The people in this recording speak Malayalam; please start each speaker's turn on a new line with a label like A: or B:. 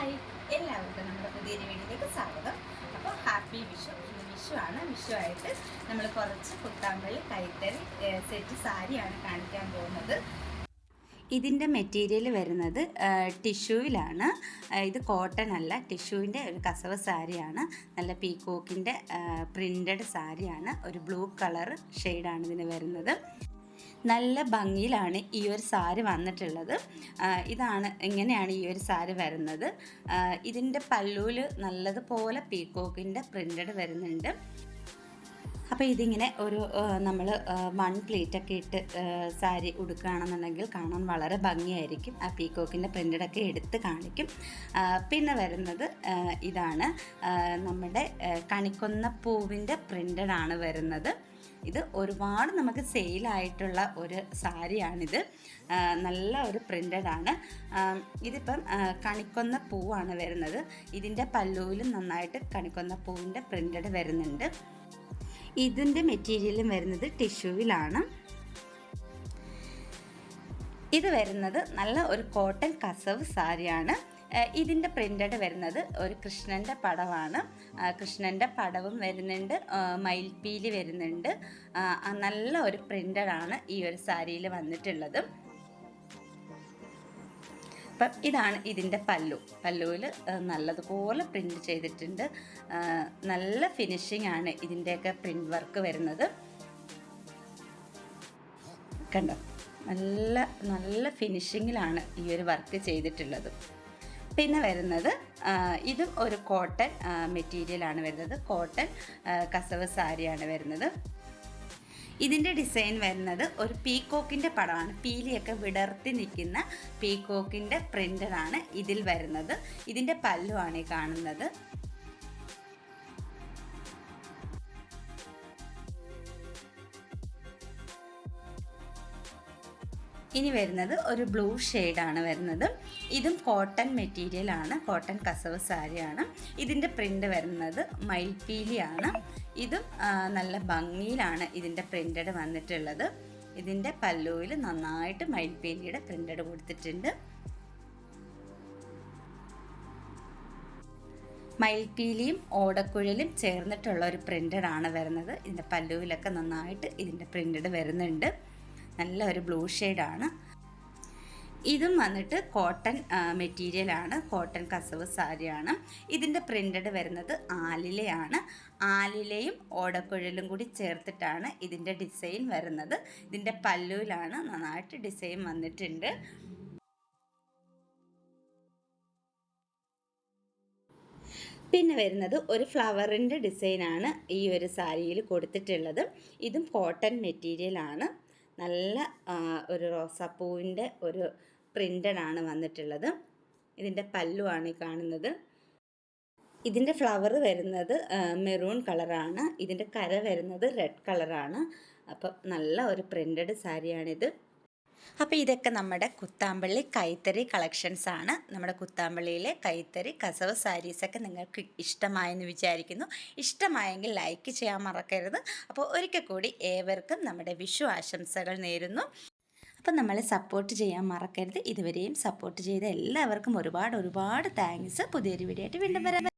A: ഹായ് എല്ലാവർക്കും നമ്മുടെ പുതിയൊരു വീഡിയോയിലേക്ക് സ്വാഗതം. അപ്പോൾ ഹാപ്പി വിഷു. ഇന്ന് വിഷു ആണ് വിഷു ആയിട്ട് നമ്മൾ കുറച്ച് കുത്താമ്പള്ളി കൈത്തറി സെറ്റ് സാരിയാണ് കാണിക്കാൻ പോകുന്നത്. ഇതിന്റെ മെറ്റീരിയൽ വരുന്നത് ടിഷ്യൂവിലാണ്. ഇത് കോട്ടൺ അല്ല ടിഷ്യൂവിന്റെ ഒരു കസവ് സാരിയാണ്. നല്ല പീക്കോക്കിന്റെ പ്രിന്റഡ് സാരിയാണ്. ഒരു ബ്ലൂ കളർ ഷെയ്ഡാണ് ഇതിന് വരുന്നത്. നല്ല ഭംഗിയിലാണ് ഈ ഒരു സാരി വന്നിട്ടുള്ളത്. ഇതാണ് ഇങ്ങനെയാണ് ഈ ഒരു സാരി വരുന്നത്. ഇതിന്റെ പല്ലൂൽ നല്ലതുപോലെ പീക്കോക്കിന്റെ പ്രിന്റഡ് വരുന്നുണ്ട്. അപ്പോൾ ഇതിങ്ങനെ ഒരു നമ്മൾ വൺ പ്ലേറ്റൊക്കെ ഇട്ട് സാരി ഉടുക്കുകയാണെന്നുണ്ടെങ്കിൽ കാണാൻ വളരെ ഭംഗിയായിരിക്കും. ആ പീക്കോക്കിന്റെ പ്രിന്റഡൊക്കെ എടുത്ത് കാണിക്കും. പിന്നെ വരുന്നത് ഇതാണ് നമ്മുടെ കണിക്കൊന്ന പൂവിന്റെ പ്രിന്റഡാണ് വരുന്നത്. ഇത് ഒരുപാട് നമുക്ക് സെയിലായിട്ടുള്ള ഒരു സാരിയാണിത്. നല്ല ഒരു പ്രിന്റഡ് ആണ്. ഇതിപ്പം കണിക്കൊന്ന പൂവാണ് വരുന്നത്. ഇതിന്റെ പല്ലുവിലും നന്നായിട്ട് കണിക്കൊന്ന പൂവിന്റെ പ്രിന്റഡ് വരുന്നുണ്ട്. ഇതിന്റെ മെറ്റീരിയലും വരുന്നത് ടിഷ്യൂവിലാണ് ഇത് വരുന്നത് നല്ല ഒരു കോട്ടൺ കസവ് സാരിയാണ്. ഇതിന്റെ പ്രിന്റഡ് വരുന്നത് ഒരു കൃഷ്ണന്റെ പടവാണ്. കൃഷ്ണന്റെ പടവും വരുന്നുണ്ട്. മയിൽപ്പീലി വരുന്നുണ്ട്. നല്ല ഒരു പ്രിന്റഡാണ് ഈ ഒരു സാരിയിൽ വന്നിട്ടുള്ളത്. അപ്പം ഇതാണ് ഇതിന്റെ പല്ലു. പല്ലുവിൽ നല്ലതുപോലെ പ്രിന്റ് ചെയ്തിട്ടുണ്ട്. നല്ല ഫിനിഷിംഗ് ആണ് ഇതിന്റെയൊക്കെ പ്രിന്റ് വർക്ക് വരുന്നത്. കണ്ടോ? നല്ല നല്ല ഫിനിഷിങ്ങിലാണ് ഈ ഒരു വർക്ക് ചെയ്തിട്ടുള്ളത്. പിന്നെ വരുന്നത് ഇതും ഒരു കോട്ടൺ മെറ്റീരിയലാണ് വരുന്നത്. കോട്ടൺ കസവ് സാരിയാണ് വരുന്നത്. ഇതിന്റെ ഡിസൈൻ വരുന്നത് ഒരു പീക്കോക്കിന്റെ പടമാണ്. പീലിയൊക്കെ വിടർത്തി നിൽക്കുന്ന പീക്കോക്കിന്റെ പ്രിന്റഡാണ് ഇതിൽ വരുന്നത്. ഇതിന്റെ പല്ലുവാണ് ഈ കാണുന്നത്. ഇനി വരുന്നത് ഒരു ബ്ലൂ ഷെയ്ഡാണ് വരുന്നത്. ഇതും കോട്ടൺ മെറ്റീരിയൽ ആണ്. കോട്ടൺ കസവ് സാരിയാണ്. ഇതിന്റെ പ്രിന്റ് വരുന്നത് മയിൽപ്പീലിയാണ്. ഇതും നല്ല ഭംഗിയിലാണ് ഇതിന്റെ പ്രിന്റഡ് വന്നിട്ടുള്ളത്. ഇതിന്റെ പല്ലുവിൽ നന്നായിട്ട് മയിൽപ്പീലിയുടെ പ്രിന്റഡ് കൊടുത്തിട്ടുണ്ട്. മയിൽപ്പീലിയും ഓടക്കുഴലും ചേർന്നിട്ടുള്ള ഒരു പ്രിന്റഡ് ആണ് വരുന്നത്. ഇതിന്റെ പല്ലുവിലൊക്കെ നന്നായിട്ട് ഇതിന്റെ പ്രിന്റഡ് വരുന്നുണ്ട്. നല്ല ഒരു ബ്ലൂ ഷെയ്ഡാണ്. ഇതും വന്നിട്ട് കോട്ടൺ മെറ്റീരിയലാണ്. കോട്ടൺ കസവ് സാരിയാണ്. ഇതിന്റെ പ്രിന്റഡ് വരുന്നത് ആലിലയാണ്. ആലിലയും ഓടക്കുഴലും കൂടി ചേർത്തിട്ടാണ് ഇതിന്റെ ഡിസൈൻ വരുന്നത്. ഇതിന്റെ പല്ലുവിലാണ് നന്നായിട്ട് ഡിസൈൻ വന്നിട്ടുണ്ട്. പിന്നെ വരുന്നത് ഒരു ഫ്ലവറിന്റെ ഡിസൈനാണ് ഈ ഒരു സാരിയിൽ കൊടുത്തിട്ടുള്ളത്. ഇതും കോട്ടൺ മെറ്റീരിയലാണ്. നല്ല ഒരു റോസാപ്പൂവിന്റെ ഒരു പ്രിന്റഡാണ് വന്നിട്ടുള്ളത്. ഇതിന്റെ പല്ലുവാണ് ഈ കാണുന്നത്. ഇതിന്റെ ഫ്ലവർ വരുന്നത് മെറൂൺ കളറാണ്. ഇതിന്റെ കര വരുന്നത് റെഡ് കളറാണ്. അപ്പം നല്ല ഒരു പ്രിന്റഡ് സാരിയാണിത്. അപ്പോൾ ഇതൊക്കെ നമ്മുടെ കുത്താമ്പള്ളി കൈത്തറി കളക്ഷൻസ് ആണ്. നമ്മുടെ കുത്താമ്പള്ളിയിലെ കൈത്തറി കസവ് സാരീസൊക്കെ നിങ്ങൾക്ക് ഇഷ്ടമായെന്ന് വിചാരിക്കുന്നു. ഇഷ്ടമായെങ്കിൽ ലൈക്ക് ചെയ്യാൻ മറക്കരുത്. അപ്പോൾ ഒരിക്കൽ കൂടി ഏവർക്കും നമ്മുടെ വിഷു ആശംസകൾ നേരുന്നു. അപ്പം നമ്മളെ സപ്പോർട്ട് ചെയ്യാൻ മറക്കരുത്. ഇതുവരെയും സപ്പോർട്ട് ചെയ്ത എല്ലാവർക്കും ഒരുപാട് ഒരുപാട് താങ്ക്സ് പുതിയൊരു വീഡിയോ ആയിട്ട് വീണ്ടും വരാം.